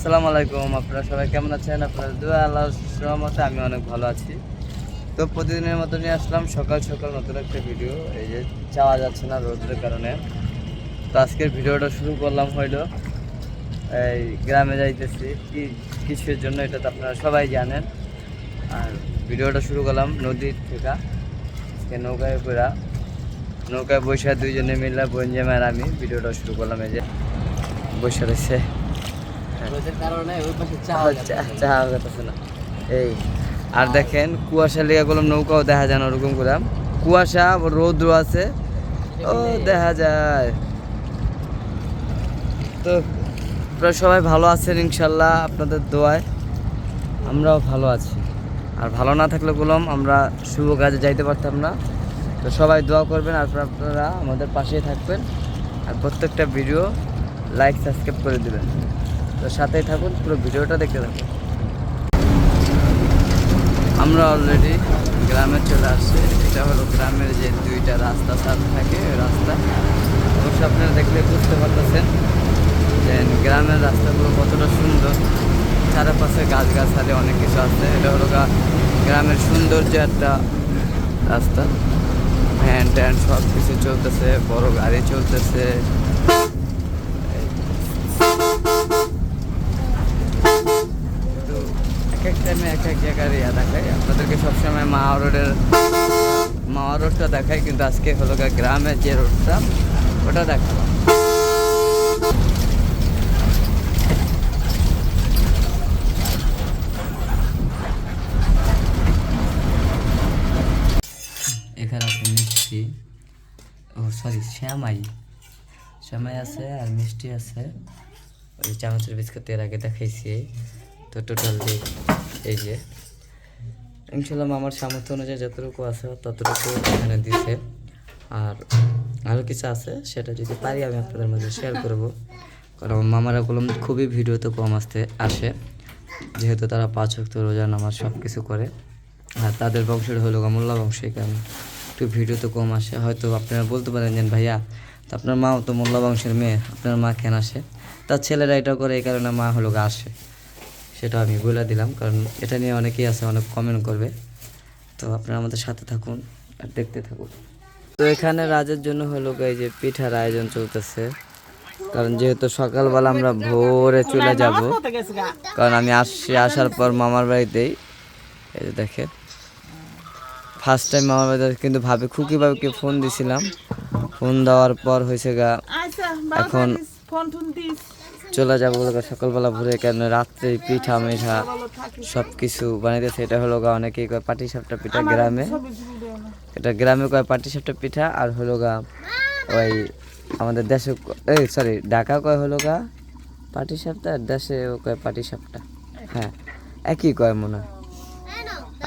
আসসালামু আলাইকুম, আপনারা সবাই কেমন আছেন? আপনারা দোয়া আল্লাহ রহমতে আমি অনেক ভালো আছি। তো প্রতিদিনের মতো নিয়ে আসলাম সকাল সকাল নতুন একটা ভিডিও এই যে যাওয়া যাচ্ছে না রোদের কারণে। তো আজকের ভিডিওটা শুরু করলাম হইল, এই গ্রামে যাইতেছি। কি কিছুর জন্য এটা তো আপনারা সবাই জানেন। আর ভিডিওটা শুরু করলাম নদীর থেকে। আজকে নৌকায় ঘোরা নৌকায় বৈশা দুইজনে মিলে বঞ্জাম আর আমি ভিডিওটা শুরু করলাম। এই যে বসে রয়েছে রোদের কারণে ওই পাশে চা না। এই আর দেখেন কুয়াশা লেগে গেলাম নৌকাও দেখা যায় না ওরকম করে। কুয়াশা রৌদ্র আছে। ও দেখা যায়। তো আপনারা সবাই ভালো আছেন ইনশাল্লাহ আপনাদের দোয়ায়। আমরাও ভালো আছি। আর ভালো না থাকলে বললাম আমরা শুভ কাজে যাইতে পারতাম না। তো সবাই দোয়া করবেন আর আপনারা আমাদের পাশেই থাকবেন। আর প্রত্যেকটা ভিডিও লাইক সাবস্ক্রাইব করে দেবেন। তো সাথেই থাকুন, পুরো ভিডিওটা দেখতে থাকুন। আমরা অলরেডি গ্রামে চলে আসছি। এটা হলো গ্রামের যে দুইটা রাস্তা সাথে থাকে ওই রাস্তা। অবশ্যই আপনারা দেখলে বুঝতে পারতেছেন যে গ্রামের রাস্তাগুলো কতটা সুন্দর। চারপাশে গাছগাছালি অনেক কিছু আছে। এটা হলো গ্রামের সৌন্দর্য একটা রাস্তা। ভ্যান ট্যান সব কিছু চলতেছে, বড় গাড়ি চলতেছে তো এক এক টাইমে এক এক জায়গার ইয়া দেখাই আপনাদেরকে সবসময় মাওয়া রোডের মাওয়া রোডটা দেখাই কিন্তু আজকে হলো গ্রামের যে রোডটা, ওটা দেখাবো। এখানে আছে মিষ্টি। ও সরি শ্যামাই। শ্যামাই আছে আর মিষ্টি আছে। ওই চামচের বিস্কুট এর আগে দেখাইছি। তো টোটালি এই যে। ইনশাল্লাহ আমার সামর্থ্য অনুযায়ী যতটুকু আছে ততটুকু এখানে দিছে। আর আরও কিছু আছে সেটা যদি পারি আমি আপনাদের মাঝে শেয়ার করব। কারণ মামারা কলম খুবই ভিডিওতে কম আসতে, আসে। যেহেতু তারা পাঁচ ভক্ত রোজা নামাজ সব কিছু করে। আর তাদের বংশের হলো মোল্লা বংশ, এই কারণে একটু ভিডিওতে কম আসে। হয়তো আপনারা বলতে পারেন যে, ভাইয়া, তো আপনার মাও তো মোল্লা বংশের মেয়ে, আপনার মা কেন আসে? তার ছেলেরা এটা করে, এই কারণে মা হলো গা আসে। সেটা আমি বলে দিলাম কারণ এটা নিয়ে অনেকেই আছে অনেক কমেন্ট করবে। তো আপনারা আমাদের সাথে থাকুন আর দেখতে থাকুন। তো এখানে রাজের জন্য হলো গা এই যে পিঠার আয়োজন চলতেছে। কারণ যেহেতু সকালবেলা আমরা ভোরে চলে যাব কারণ আমি আসছি আসার পর মামার বাড়িতেই। এই যে দেখেন ফার্স্ট টাইম মামার বাড়িতে কিন্তু ভাবে খুকি বাবুকে ফোন দিছিলাম। ফোন দেওয়ার পর হয়েছে গা আচ্ছা এখন ফোন চলে যাব বলে সকালবেলা ভোরে কেন? রাত্রে পিঠা মিঠা সব কিছু বানাইতেছে এটা হলো গা অনেকেই কয় পাটি সাপটা পিঠা গ্রামে। এটা গ্রামে কয় পাটি সাপটা পিঠা আর হলো গা ওই আমাদের দেশে এই সরি ঢাকা কয় হলো গা পাটি সাপটা আর দেশে ও কয় পাটি সাপটা হ্যাঁ একই কয় মনে হয়।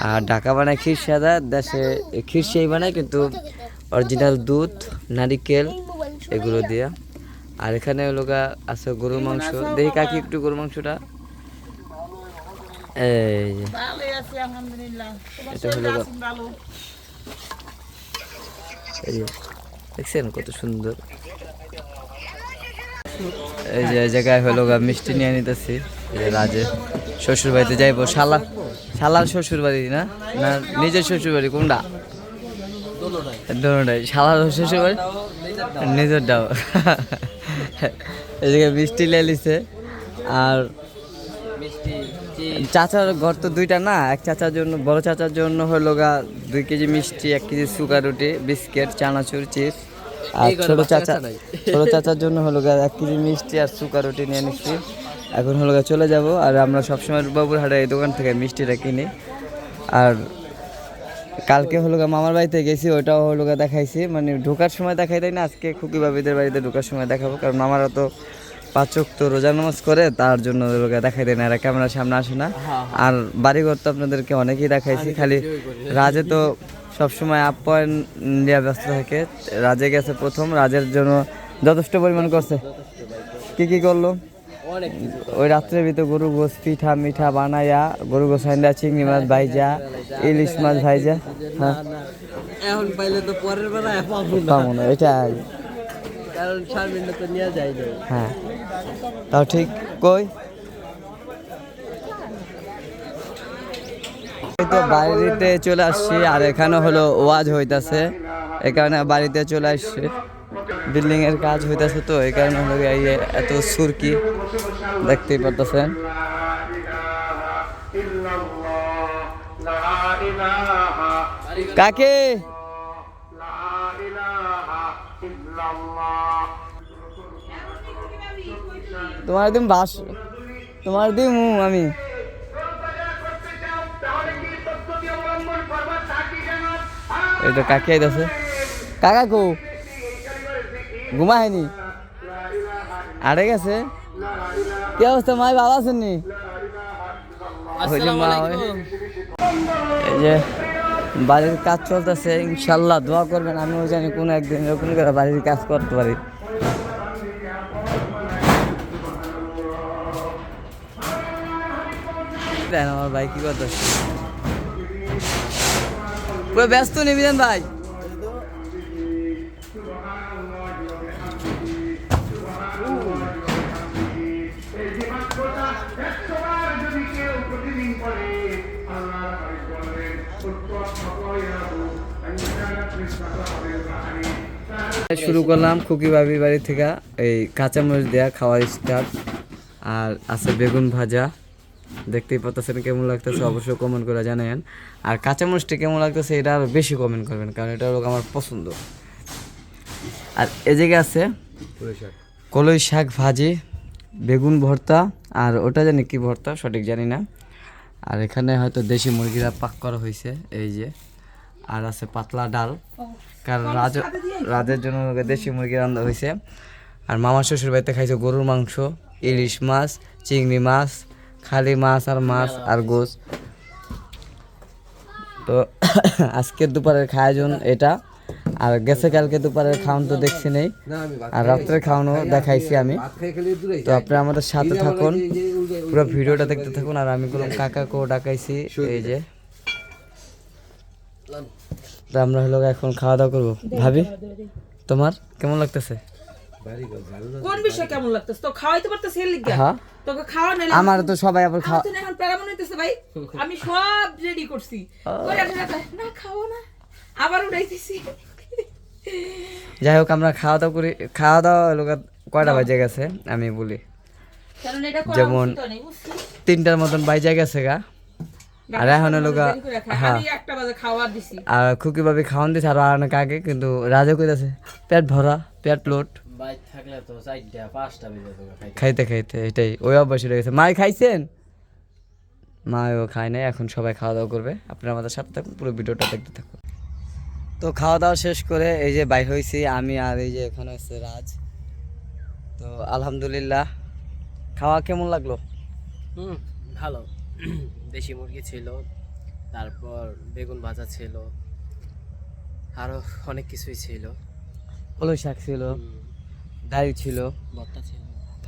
আর ঢাকা বানায় ক্ষীর সাদা দেশে এ ক্ষীর সেই বানায় কিন্তু অরিজিনাল দুধ নারিকেল এগুলো দিয়া। আর এখানে হলো গা আছে গরুর মাংস। দেখি কাকি একটু গরুর মাংসটা। এই এটা হলো দেখছেন কত সুন্দর? এই যে জায়গায় হলো গা মিষ্টি নিয়ে নিতেছি। রাজে শ্বশুর বাড়িতে যাইবো। শালা শালার শ্বশুর বাড়ি না? না নিজের শ্বশুর বাড়ি কোনটা? দোনোটাই। শালার শ্বশুর বাড়ি নিজের এই মিষ্টি লে লিছে। আর চাচার ঘর তো দুইটা না এক চাচার জন্য বড় চাচার জন্য হলো গা দুই কেজি মিষ্টি এক কেজি সুগার রুটি বিস্কিট চানাচুর চিপস আর ছোট চাচা ছোট চাচার জন্য হলো গা এক কেজি মিষ্টি আর সুগার রুটি নিয়ে নিচ্ছি এখন হলো গা চলে যাব আর আমরা সবসময় বাবুর হাটে এই দোকান থেকে মিষ্টিটা কিনি। আর কালকে হলো মামার বাড়িতে গেছি ওইটাও হলো দেখাইছি। মানে ঢোকার সময় দেখাই দেয় না আজকে খুকি বাবিদের বাড়িতে ঢোকার সময় দেখাবো কারণ মামারা তো পাচক তো রোজা নামাজ করে তার জন্য দেখাই দেয় না এরা ক্যামেরার সামনে আসে না। আর বাড়িঘর তো আপনাদেরকে অনেকেই দেখাইছি খালি রাজে তো সবসময় আপ্যায়ন নেওয়া ব্যস্ত থাকে। রাজে গেছে প্রথম রাজের জন্য যথেষ্ট পরিমাণ করছে। কি কি করল? ওই রাত্রে ভিতরে গরু গোস পিঠা মিঠা বানাইয়া গরু গোস হাইন্দা চিংড়ি মাছ ভাইজা ইলিশ মাছ ভাইজা হ্যাঁ। এখন পাইলে তো পরের বেলা পাবো না। এটা কারণ তো নিয়ে হ্যাঁ। তাও ঠিক কই? বাড়িতে চলে আসছি আর এখানে হলো ওয়াজ হইতাছে। এখানে বাড়িতে চলে আসছি। বিল্ডিং এর কাজ হইতাছে তো, এই কারণে হলো এত সুরকি দেখতেই পারতেছেন। কাকে? তোমার দিন বাস, তোমার দিন আমি। তো কাকি আইতাছে। কাকা কো? ঘুমা হয়নি আড়ে গেছে। কি অবস্থা মাই ভালো আছেন নি? এই যে বাড়ির কাজ চলতেছে ইনশাল্লাহ দোয়া করবেন আমিও জানি কোনো একদিন এরকম করে বাড়ির কাজ করতে পারি। দেন আমার ভাই কি করতেছে? পুরো ব্যস্ত নিবিদেন ভাই? শুরু করলাম খুকি ভাবি বাড়ি থেকে এই কাঁচামরিচ দেওয়া খাওয়া স্টার্ট আর আছে বেগুন ভাজা। দেখতেই পাচ্ছেন কেমন লাগতেছে, অবশ্যই কমেন্ট করে জানাবেন আর কাঁচামরিচটা কেমন লাগতেছে এটা আরও বেশি কমেন্ট করবেন, কারণ এটা হলো আমার পছন্দ। আর এদিকে আছে কলই শাক ভাজি, বেগুন ভর্তা, আর ওটা জানি কি ভর্তা, সঠিক জানি না। আর এখানে হয়তো দেশি মুরগিরা পাক করা হয়েছে এই যে। আর আছে পাতলা ডাল। কারণ রাজ রাজের জন্য দেশি মুরগি রান্না হয়েছে। আর মামা শ্বশুর বাড়িতে খাইছে গরুর মাংস ইলিশ মাছ চিংড়ি মাছ খালি মাছ আর মাছ আর গোস তো আজকের দুপুরের খাওয়াজন এটা। আর গেছে কালকে দুপুরের খাওয়ান তো দেখছি নেই। আর রাত্রের খাওয়ানো দেখাইছি আমি। তো আপনারা আমাদের সাথে থাকুন। পুরো ভিডিওটা দেখতে থাকুন আর আমি কোনো কাকাকেও ডাকাইছি এই যে। আমরা হলো এখন খাওয়া দাওয়া করব। ভাবি তোমার কেমন লাগতেছে? কোন বিষয় কেমন লাগতেছে? তো খাওয়াইতে পারতেছি এর লিগা। হ্যাঁ। তোকে খাওয়া নাই আমার তো সবাই আবার খাওয়া এখন প্যারামন হইতেছে ভাই। আমি সব রেডি করছি। না খাও না। আবার উড়াইতেছি। যাই হোক আমরা খাওয়া দাওয়া করি খাওয়া দাওয়া লোক কয়টা বাজে গেছে? আমি বলি। যেমন তিনটার মতন বাইজে গেছে গা। আর এখন খায়। হ্যাঁ। দিছি। আর খুকি ভাবি খাওয়ান দিচ্ছে আর অনেক আগে কিন্তু রাজা কইতাছে পেট ভরা পেট লোট। খাইতে। খাইতে এটাই। ওই অভ্যাস হয়ে গেছে। মাই খাইছেন? মাও খায় নাই। এখন সবাই খাওয়া দাওয়া করবে। আপনারা আমাদের সাথে থাকুন পুরো ভিডিওটা দেখতে থাকুন। তো খাওয়া দাওয়া শেষ করে এই যে বাইর হয়েছি আমি আর এই যে এখানে হচ্ছে রাজ। তো আলহামদুলিল্লাহ খাওয়া কেমন লাগল? হুম ভালো। দেশি মুরগি ছিল তারপর বেগুন ভাজা ছিল আরও অনেক কিছুই ছিল। কলই শাক ছিল ডাল ছিল। ভর্তা ছিল।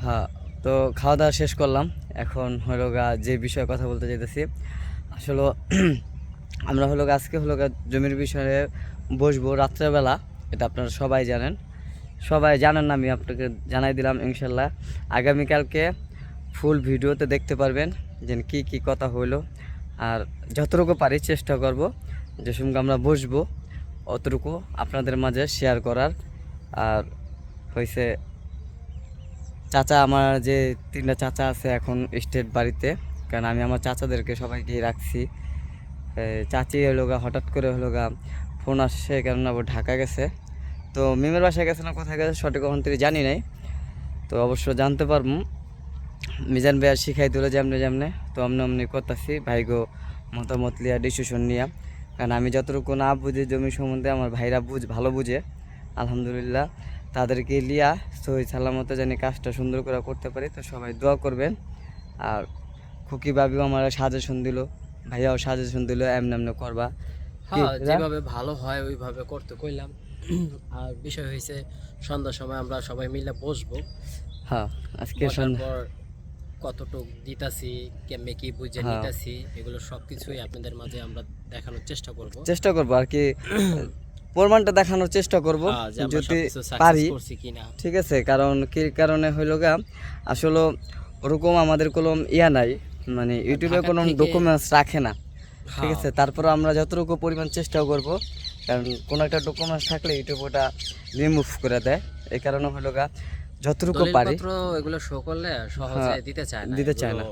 হ্যাঁ তো খাওয়া দাওয়া শেষ করলাম। এখন হলো গা যে বিষয়ে কথা বলতে চাইতেছি আসলে আমরা হলো আজকে হলো গা জমির বিষয়ে বসবো রাত্রেবেলা এটা আপনারা সবাই জানেন। সবাই জানেন না, আমি আপনাকে জানাই দিলাম, ইনশাল্লাহ। আগামীকালকে ফুল ভিডিওতে দেখতে পারবেন যে কি কি কথা হইল। আর যতটুকু পারি চেষ্টা করব যে সঙ্গে আমরা বসবো, অতটুকু আপনাদের মাঝে শেয়ার করার। আর হয়েছে চাচা আমার যে তিনটা চাচা আছে এখন স্টেট বাড়িতে, কারণ আমি আমার চাচাদেরকে সবাইকে রাখছি। চাচি হলো গা, হঠাৎ করে হলো গা ফোন আসছে কেননা ঢাকা গেছে। তো মিমের বাসায় গেছে না কোথায় গেছে সঠিক কখন থেকে জানি নাই। তো অবশ্য জানতে পারব। মিজান ভাইয়া শিখাই দিল যেমনি যেমনে তো অমনি অমনি করতেছি। ভাইগো মতামত লিয়া ডিসিশন নিয়া। কারণ আমি যতটুকু না বুঝি জমি সম্বন্ধে আমার ভাইরা বুঝ ভালো বুঝে। আলহামদুলিল্লাহ তাদেরকে লিয়া সহি সালামতে জানি কাজটা সুন্দর করে করতে পারি। তো সবাই দোয়া করবেন। আর খুকি বাবিও আমার সাজেশন দিল। ভাইয়াও সাজেশন দিল এমনি এমনি করবা। হ্যাঁ যেভাবে ভালো হয় ওইভাবে করতে কইলাম। আর বিষয় হয়েছে সন্ধ্যার সময় আমরা সবাই মিলে বসবো। হ্যাঁ আজকে বসার সন্ধ্যা পর কতটুক দিতাছি কেমনে কি বুঝে হ্যাঁ। নিতাছি এগুলো সবকিছুই আপনাদের মাঝে আমরা দেখানোর চেষ্টা করব। চেষ্টা করব আর কি প্রমাণটা দেখানোর চেষ্টা করব হ্যাঁ, যদি পারি। ঠিক আছে কারণ কি কারণে হইল গা আসলে ওরকম আমাদের কোনো ইয়া নাই মানে ইউটিউবে কোনো ডকুমেন্টস রাখে না। ঠিক আছে তারপর আমরা যতটুকু পরিমাণ চেষ্টাও করব কারণ কোনো একটা ডকুমেন্টস থাকলে ইউটিউব ওটা রিমুভ করে দেয়। এই কারণে হলো গা যতটুকু পারি এগুলো শো করলে সহজে হ্যাঁ, দিতে চায় না। দিতে চায় না।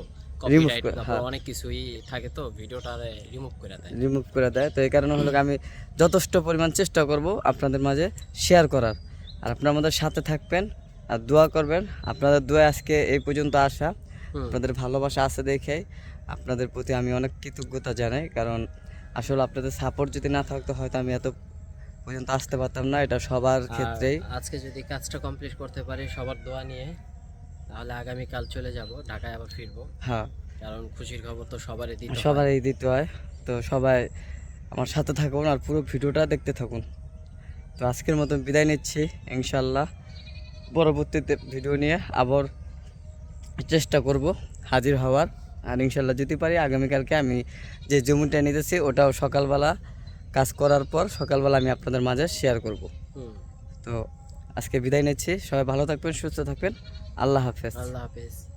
copyright করে, হ্যাঁ। অনেক কিছুই থাকে তো ভিডিওটা রিমুভ করে দেয়। রিমুভ করে দেয়। তো এই কারণে হলো আমি যথেষ্ট পরিমাণ চেষ্টা করব আপনাদের মাঝে শেয়ার করার। আর আপনারা আমাদের সাথে থাকবেন আর দোয়া করবেন। আপনাদের দোয়া আজকে এই পর্যন্ত আসা। আপনাদের ভালোবাসা আছে দেখে আপনাদের প্রতি আমি অনেক কৃতজ্ঞতা জানাই কারণ আসলে আপনাদের সাপোর্ট যদি না থাকতো হয়তো আমি এত পর্যন্ত আসতে পারতাম না এটা সবার ক্ষেত্রেই। আজকে যদি কাজটা কমপ্লিট করতে পারি সবার দোয়া নিয়ে তাহলে আগামী কাল চলে যাব ঢাকায় আবার ফিরবো। হ্যাঁ। কারণ খুশির খবর তো সবারই দিতে সবারই দিতে হয়। তো সবাই আমার সাথে থাকুন আর পুরো ভিডিওটা দেখতে থাকুন। তো আজকের মতন বিদায় নিচ্ছি ইনশাল্লাহ পরবর্তীতে ভিডিও নিয়ে আবার চেষ্টা করব হাজির হওয়ার। আর ইনশাল্লাহ যদি পারি আগামীকালকে আমি যে জমিটা নিতেছি ওটাও সকালবেলা কাজ করার পর সকালবেলা আমি আপনাদের মাঝে শেয়ার করব। তো আজকে বিদায় নিচ্ছি। সবাই ভালো থাকবেন সুস্থ থাকবেন। আল্লাহ হাফেজ। আল্লাহ হাফেজ।